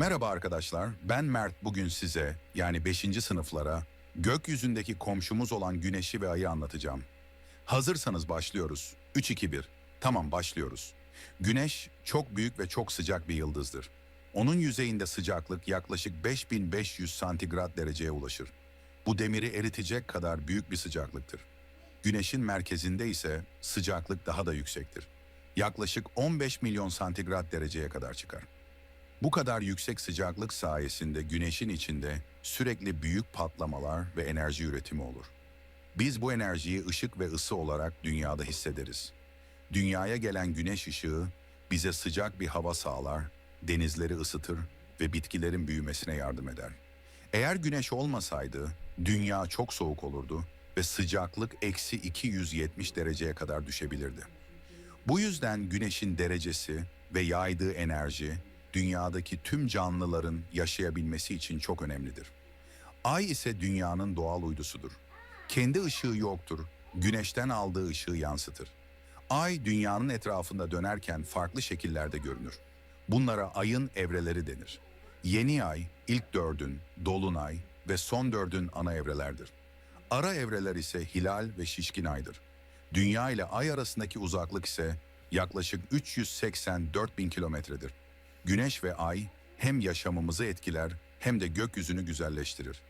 Merhaba arkadaşlar, ben Mert bugün size yani 5. sınıflara gökyüzündeki komşumuz olan güneşi ve ayı anlatacağım. Hazırsanız başlıyoruz. 3-2-1. Tamam başlıyoruz. Güneş çok büyük ve çok sıcak bir yıldızdır. Onun yüzeyinde sıcaklık yaklaşık 5500 santigrat dereceye ulaşır. Bu demiri eritecek kadar büyük bir sıcaklıktır. Güneşin merkezinde ise sıcaklık daha da yüksektir. Yaklaşık 15 milyon santigrat dereceye kadar çıkar. Bu kadar yüksek sıcaklık sayesinde güneşin içinde sürekli büyük patlamalar ve enerji üretimi olur. Biz bu enerjiyi ışık ve ısı olarak dünyada hissederiz. Dünyaya gelen güneş ışığı bize sıcak bir hava sağlar, denizleri ısıtır ve bitkilerin büyümesine yardım eder. Eğer güneş olmasaydı dünya çok soğuk olurdu ve sıcaklık eksi 270 dereceye kadar düşebilirdi. Bu yüzden güneşin derecesi ve yaydığı enerji dünyadaki tüm canlıların yaşayabilmesi için çok önemlidir. Ay ise dünyanın doğal uydusudur. Kendi ışığı yoktur, güneşten aldığı ışığı yansıtır. Ay dünyanın etrafında dönerken farklı şekillerde görünür. Bunlara ayın evreleri denir. Yeni ay, ilk dördün, dolunay ve son dördün ana evrelerdir. Ara evreler ise hilal ve şişkin aydır. Dünya ile ay arasındaki uzaklık ise yaklaşık 384 bin kilometredir. Güneş ve ay hem yaşamımızı etkiler hem de gökyüzünü güzelleştirir.